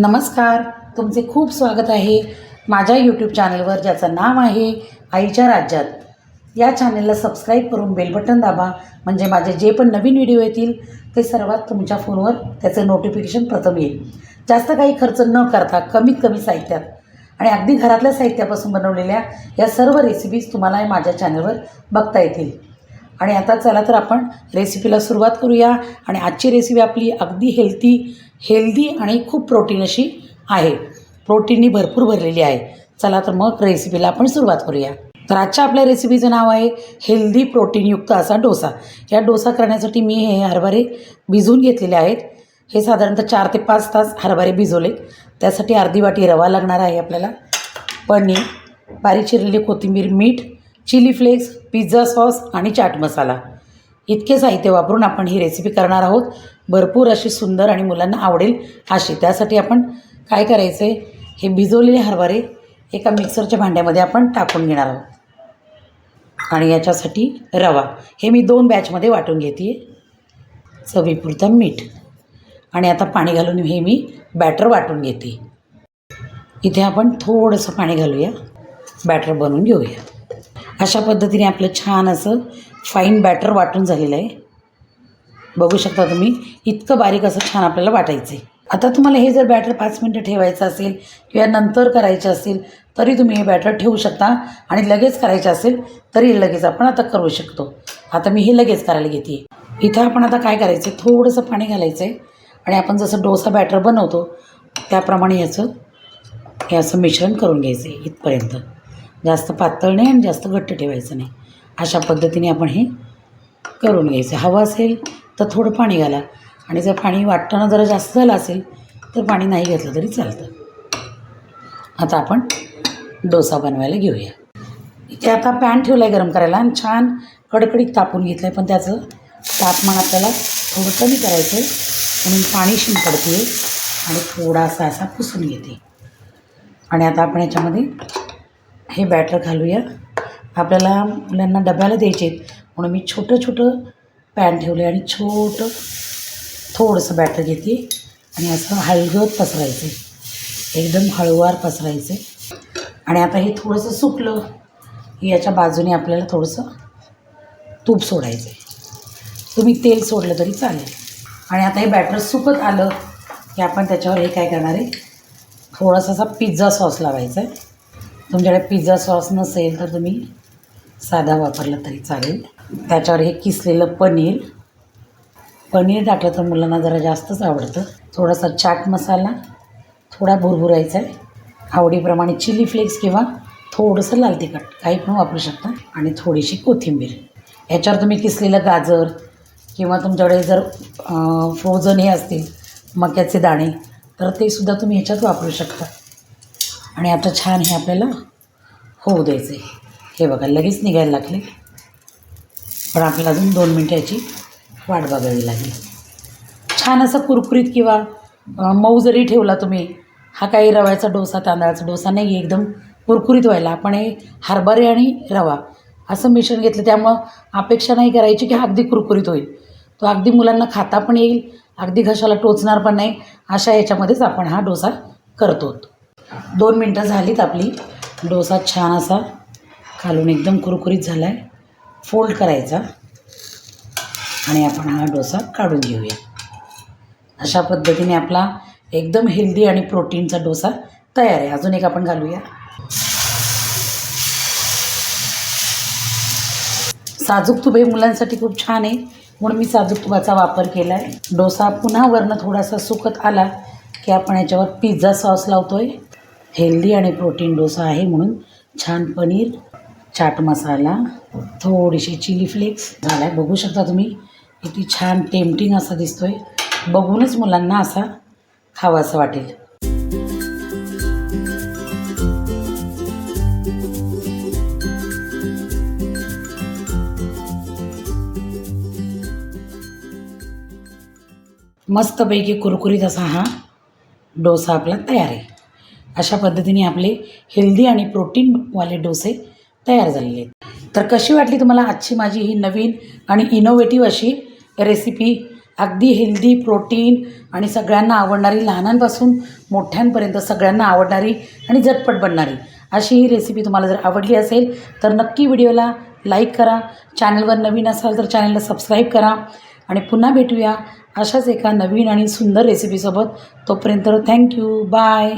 नमस्कार तुमचे खूप स्वागत आहे माझ्या यूट्यूब चॅनलवर ज्याचं नाव आहे आईच्या राज्यात. या चॅनलला सबस्क्राईब करून बेल बटन दाबा म्हणजे माझे जे पण नवीन व्हिडिओ येतील ते सर्वात तुमच्या फोनवर त्याचं नोटिफिकेशन प्रथम येईल. जास्त काही खर्च न करता कमीत कमी साहित्यात. आणि अगदी घरातल्या साहित्यापासून बनवलेल्या या सर्व रेसिपीज तुम्हाला माझ्या चॅनलवर बघता येतील. आणि आता चला तर आपण रेसिपीला सुरुवात करूया. आणि आजची रेसिपी आपली अगदी हेल्थी हेल्दी आणि खूप प्रोटीन अशी आहे. प्रोटीननी भरपूर भरलेली आहे. चला तर मग रेसिपीला आपण सुरुवात करूया. तर आजच्या आपल्या रेसिपीचं नाव आहे हेल्दी प्रोटीनयुक्त असा डोसा. या डोसा करण्यासाठी मी हे हरभरे भिजवून घेतलेले आहेत. हे साधारणतः चार ते पाच तास हरभरे भिजवले त्यासाठी अर्धी वाटी रवा लागणार आहे आपल्याला. पनीर बारीक चिरलेली कोथिंबीर मीठ चिली फ्लेक्स पिझ्झा सॉस आणि चाट मसाला. इतके साहित्य वापरून आपण ही रेसिपी करणार आहोत. भरपूर अशी सुंदर आणि मुलांना आवडेल अशी त्यासाठी आपण काय करायचं आहे हे भिजवलेले हरभरे एका मिक्सरच्या भांड्यामध्ये आपण टाकून घेणार आहोत. आणि याच्यासाठी रवा. हे मी दोन बॅचमध्ये वाटून घेते चवीपुरतं मीठ. आणि आता पाणी घालून हे मी बॅटर वाटून घेते इथे आपण थोडंसं पाणी घालूया. बॅटर बनवून घेऊया. अशा पद्धतीने आपलं छान असं फाईन बॅटर वाटून झालेलं आहे. बघू शकता तुम्ही इतकं बारीक असं छान आपल्याला वाटायचं आहे आता तुम्हाला हे जर बॅटर पाच मिनटं ठेवायचं असेल किंवा नंतर करायचं असेल तरी तुम्ही हे बॅटर ठेवू शकता आणि लगेच करायचं असेल तरी लगेच आपण आता करू शकतो. आता मी हे लगेच करायला घेते. इथं आपण आता काय करायचं आहे थोडंसं पाणी घालायचं आहे आणि आपण जसं डोसा बॅटर बनवतो त्याप्रमाणे याचं हे असं मिश्रण करून घ्यायचं आहे इथपर्यंत. जास्त पातळ नाही आणि जास्त घट्ट ठेवायचं नाही. अशा पद्धतीने आपण हे करून घ्यायचं. हवं असेल तर थोडं पाणी घाला. आणि जर पाणी वाटताना जरा जास्त झालं असेल तर पाणी नाही घेतलं तरी चालतं. आता आपण डोसा बनवायला घेऊया. इथे आता पॅन ठेवला आहे गरम करायला आणि छान कडकडीत तापून घेतलं आहे पण त्याचं तापमान आपल्याला थोडं कमी करायचं आहे म्हणून पाणी शिंपडते आणि थोडासा असा पुसून घेते. आणि आता आपण याच्यामध्ये हे बॅटर घालूया. आपल्याला मुलांना डब्याला द्यायचे आहेत म्हणून मी छोटं छोटं पॅन ठेवलं आणि छोटं थोडंसं बॅटर घेते. आणि असं हळगत पसरायचं एकदम हळूवार पसरायचं आणि आता हे थोडंसं सुकलं की याच्या बाजूने आपल्याला थोडंसं तूप सोडायचं आहे तुम्ही तेल सोडलं तरी चालेल. आणि आता हे बॅटर सुकत आलं की आपण त्याच्यावर हे काय करणार आहे? थोडासा असा पिझ्झा सॉस लावायचा आहे तुमच्याकडे पिझ्झा सॉस नसेल तर तुम्ही साधा वापरला तरी चालेल. त्याच्यावर हे किसलेलं पनीर. पनीर टाकलं तर मुलांना जरा जास्तच आवडतं. थोडासा चाट मसाला थोडा भुरभुरायचा आहे. आवडीप्रमाणे चिली फ्लेक्स किंवा थोडंसं लाल तिखट काही पण वापरू शकता. आणि थोडीशी कोथिंबीर. याच्यावर तुम्ही किसलेलं गाजर किंवा तुमच्याकडे जर फ्रोझन हे असतील मक्याचे दाणे तर ते सुद्धा तुम्ही ह्याच्यात वापरू शकता. आणि आता छान हे आपल्याला होऊ द्यायचं आहे हे बघा लगेच निघायला लागले. पण आपल्याला अजून दोन मिनटं याची वाट बघावी लागेल. छान असं कुरकुरीत किंवा मऊ जरी ठेवला तुम्ही हा काही रव्याचा डोसा तांदळाचा डोसा नाही आहे एकदम कुरकुरीत व्हायला. आपण हे हरभरे आणि रवा असं मिश्रण घेतलं त्यामुळं अपेक्षा नाही करायची की हा अगदी कुरकुरीत होईल. तो अगदी मुलांना खाता पण येईल अगदी घशाला टोचणार पण नाही अशा याच्यामध्येच आपण हा डोसा करतो. दोन मिनटं झालीत आपली. डोसा छान असा खालून एकदम कुरकुरीत झाला आहे फोल्ड करायचा. आणि आपण हा डोसा काढून घेऊया. अशा पद्धतीने आपला एकदम हेल्दी आणि प्रोटीनचा डोसा तयार आहे. अजून एक आपण घालूया. साजूक तूप हे मुलांसाठी खूप छान आहे. म्हणून मी साजूक तुपाचा वापर केला आहे डोसा पुन्हा वरनं थोडासा सुकत आला की आपण याच्यावर पिझ्झा सॉस लावतो आहे हेल्दी आणि प्रोटीन डोसा आहे म्हणून छान पनीर चाट मसाला थोडीशी चिली फ्लेक्स झाला आहे बघू शकता तुम्ही किती छान टेम्पटिंग असा दिसतो आहे बघूनच मुलांना असा खावासा वाटेल. मस्तपैकी कुरकुरीत असा हा डोसा आपला तयार आहे. अशा पद्धतीने आपले हेल्दी आणि प्रोटीनवाले डोसे तयार झालेले आहेत. तर कशी वाटली तुम्हाला आजची माझी ही नवीन आणि इनोव्हेटिव्ह अशी रेसिपी अगदी हेल्दी प्रोटीन आणि सगळ्यांना आवडणारी लहानांपासून मोठ्यांपर्यंत सगळ्यांना आवडणारी आणि झटपट बनणारी अशी ही रेसिपी तुम्हाला जर आवडली असेल तर नक्की व्हिडिओला लाईक करा. चॅनलवर नवीन असाल तर चॅनलला सबस्क्राईब करा. आणि पुन्हा भेटूया अशाच एका नवीन आणि सुंदर रेसिपीसोबत तोपर्यंत थँक्यू बाय